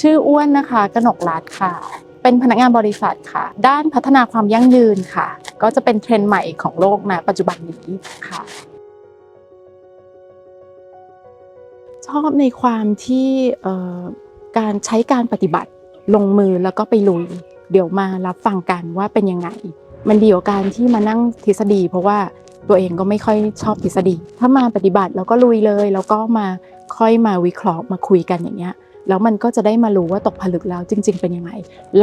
ชื่ออ้วนนะคะกนกรัตค่ะ เป็นพนักงานบริษัทค่ะ ด้านพัฒนาความยั่งยืนค่ะ ก็จะเป็นเทรนด์ใหม่ของโลกนะปัจจุบันนี้ค่ะ ชอบในความที่การใช้การปฏิบัติลงมือแล้วก็ไปลุย เดี๋ยวมารับฟังกันว่าเป็นยังไง มันดีกว่าการที่มานั่งทฤษฎี เพราะว่าตัวเองก็ไม่ค่อยชอบทฤษฎี ถ้ามาปฏิบัติแล้วก็ลุยเลย แล้วก็มา ค่อยมาวิเคราะห์มาคุยกันอย่างเงี้ยแล้วมันก็จะได้มารู้ว่าตกผลึกแล้วจริง ๆ เป็นยังไง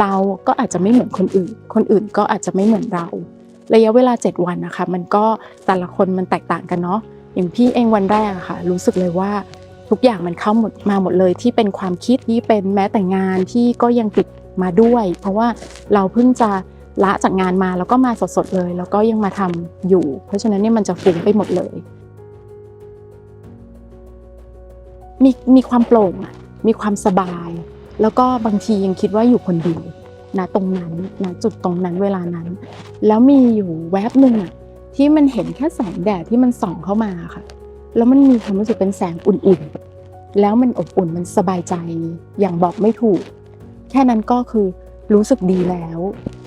เราก็อาจจะไม่เหมือนคนอื่น คนอื่นก็อาจจะไม่เหมือนเรา ระยะเวลา 7 วันนะคะ มันก็แต่ละคนมันแตกต่างกันเนาะ อย่างพี่เองวันแรกอะค่ะ รู้สึกเลยว่าทุกอย่างมันเข้าหมดมาหมดเลยที่เป็นความคิดที่เป็นแม้แต่งานที่ก็ยังติดมาด้วย เพราะว่าเราเพิ่งจะละจากงานมาแล้วก็มาสดๆเลย แล้วก็ยังมาทำอยู่ เพราะฉะนั้นเนี่ยมันจะฟุ้งไปหมดเลย มีมีความโปร่งอะมีความสบาย แล้วก็บางทียังคิดว่าอยู่คนเดียวนะตรงนั้นนะจุดตรงนั้นเวลานั้น แล้วมีอยู่แวบหนึ่งอะที่มันเห็นแค่แสงแดดที่มันส่องเข้ามาค่ะ แล้วมันมีความรู้สึกเป็นแสงอุ่นๆ แล้วมันอบอุ่นมันสบายใจอย่างบอกไม่ถูก แค่นั้นก็คือรู้สึกดีแล้ว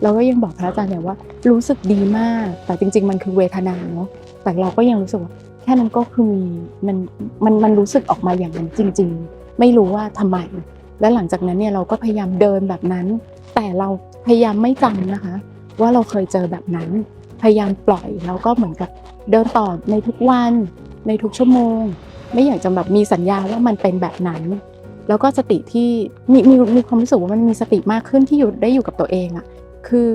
เราก็ยังบอกพระอาจารย์เนี่ยว่ารู้สึกดีมาก แต่จริง ๆ มันคือเวทนาเนาะแต่เราก็ยังรู้สึกว่า แค่นั้นก็คือมีมันมันมันรู้สึกออกมาอย่างนั้นจริง ๆ ไม่รู้ว่าทำไม และหลังจากนั้นเนี่ยเราก็พยายามเดินแบบนั้น แต่เราพยายามไม่จำนะคะ ว่าเราเคยเจอแบบนั้น พยายามปล่อยแล้วก็เหมือนกับเดินต่อในทุกวัน ในทุกชั่วโมง ไม่อยากจะแบบมีสัญญาว่ามันเป็นแบบนั้น แล้วก็สติที่มีมีมีความรู้สึกว่ามันมีสติมากขึ้นที่อยู่ได้อยู่กับตัวเองอะ่ะคือ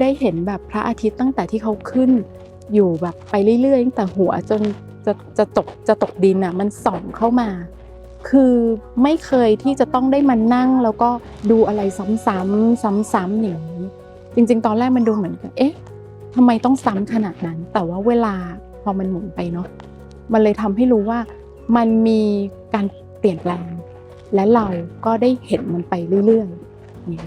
ได้เห็นแบบพระอาทิตย์ตั้งแต่ที่เขาขึ้น อยู่แบบไปเรื่อยๆตั้งแต่หัวจนจะจะตกจะตกดินอะมันส่องเข้ามา คือไม่เคยที่จะต้องได้มานั่งแล้วก็ดูอะไรซ้ำๆซ้ำๆอย่างนี้จริง ๆ ตอนแรกมันดูเหมือนกับเอ๊ะทำไมต้องซ้ำขนาดนั้น แต่ว่าเวลาพอมันหมุนไปเนาะมันเลยทำให้รู้ว่ามันมีการเปลี่ยนแปลง และเราก็ได้เห็นมันไปเรื่อยๆนี่